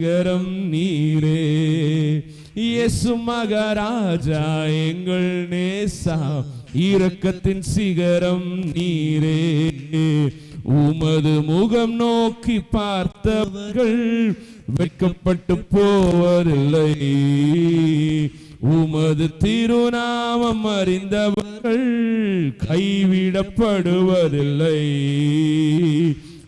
சிகரம் நீரே. இயேசு மகாராஜா எங்கள் நேசா இரக்கத்தின் சிகரம் நீரே. உமது முகம் நோக்கி பார்த்தவர்கள் வெட்கப்பட்டு போவதில்லை. உமது திருநாமம் அறிந்தவர்கள் கைவிடப்படுவதில்லை.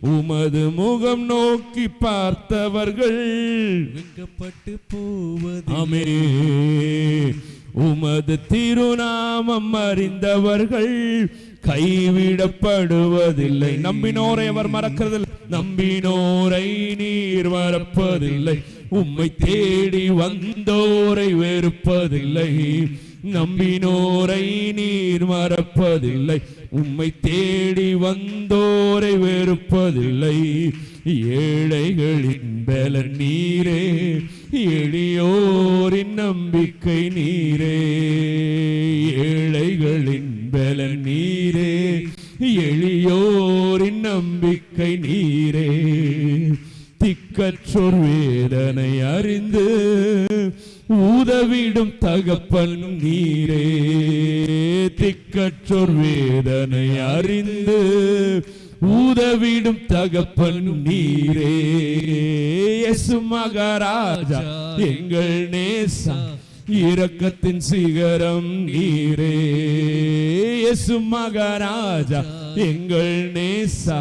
உமது முகம் நோக்கி பார்த்தவர்கள் வெட்கப்பட்டு போவது ஆமே உமது திருநாமம் அறிந்தவர்கள் கைவிடப்படுவதில்லை. நம்பினோரை அவர் மறக்கிறதில்லை. நம்பினோரை நீர் மறப்பதில்லை. உம்மை தேடி வந்தோரை வெறுப்பதில்லை. நம்பினோரை நீர் மறப்பதில்லை. உம்மை தேடி வந்தோரை வெறுப்பதில்லை. ஏழைகளின் பலன் நீரே எளியோரின் நம்பிக்கை நீரே. ஏழைகளின் பலன் நீரே எளியோரின் நம்பிக்கை நீரே. திக்கற்றோர் வேதனை அறிந்து உதவிடும் தகப்பன் நீரே. திக்கற்றோர் வேதனை அறிந்து உதவிடும் தகப்பன் நீரே. இயேசு மகாராஜா எங்கள் நேசா இரக்கத்தின் சிகரம் நீரே. இயேசு மகாராஜா எங்கள் நேசா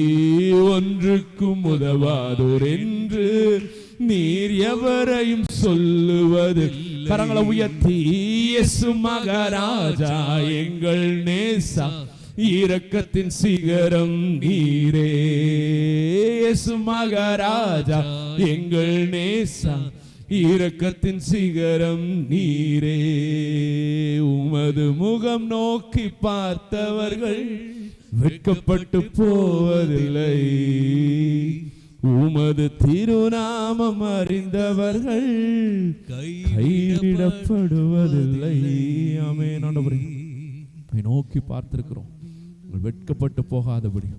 ஒன்றுக்கும் உதவாதோர் என்று நீர் எவரையும் சொல்லுவது கரங்களை உயர்த்தி இயேசு மகாராஜா எங்கள் நேசா இரக்கத்தின் சிகரம் நீரே. மகாராஜா எங்கள் நேசா இரக்கத்தின் சிகரம் நீரே. உமது முகம் நோக்கி பார்த்தவர்கள் வெட்கப்பட்டு போவதில்லை. உமது திருநாமம் அறிந்தவர்கள் கைவிடப்படுவதில்லை ஆமென். ஆண்டவரே நோக்கி பார்த்திருக்கிறோம். உங்கள் வெட்கப்பட்டு போகாதபடி.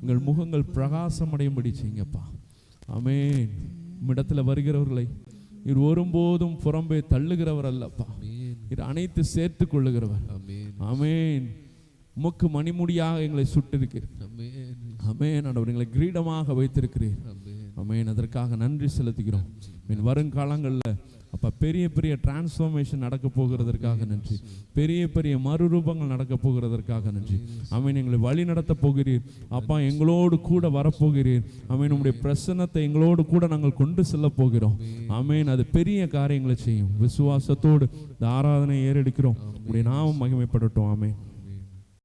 உங்கள் முகங்கள் பிரகாசம் அடையும்படி செய்யுங்கப்பா. ஆமென். உம்மிடத்துல வருகிறவர்களை நீர் ஒருபோதும் புறம்பே தள்ளுகிறவர் அல்லப்பா நீர் அனைத்து சேர்த்து கொள்ளுகிறவர் ஆமென். உமக்கு மணிமுடியாக எங்களை சுட்டிருக்கிறீர். ஆமென் ஆமென். ஆண்டவர் எங்களை கிரீடமாக வைத்திருக்கிறீர். ஆமென் ஆமென். அதற்காக நன்றி செலுத்துகிறோம். மீன் வருங்காலங்களில் அப்போ பெரிய பெரிய டிரான்ஸ்ஃபர்மேஷன் நடக்க போகிறதற்காக நன்றி. பெரிய பெரிய மறுரூபங்கள் நடக்க போகிறதற்காக நன்றி. ஆமென் எங்களை வழி நடத்த போகிறீர். அப்பா எங்களோடு கூட வரப்போகிறீர் ஆமென் உம்முடைய பிரசன்னத்தை எங்களோடு கூட நாங்கள் கொண்டு செல்ல போகிறோம். ஆமென் அது பெரிய காரியங்களை செய்யும். விசுவாசத்தோடு இந்த ஆராதனை ஏறெடுக்கிறோம். உடைய நாமம் மகிமைப்படட்டும். ஆமென்.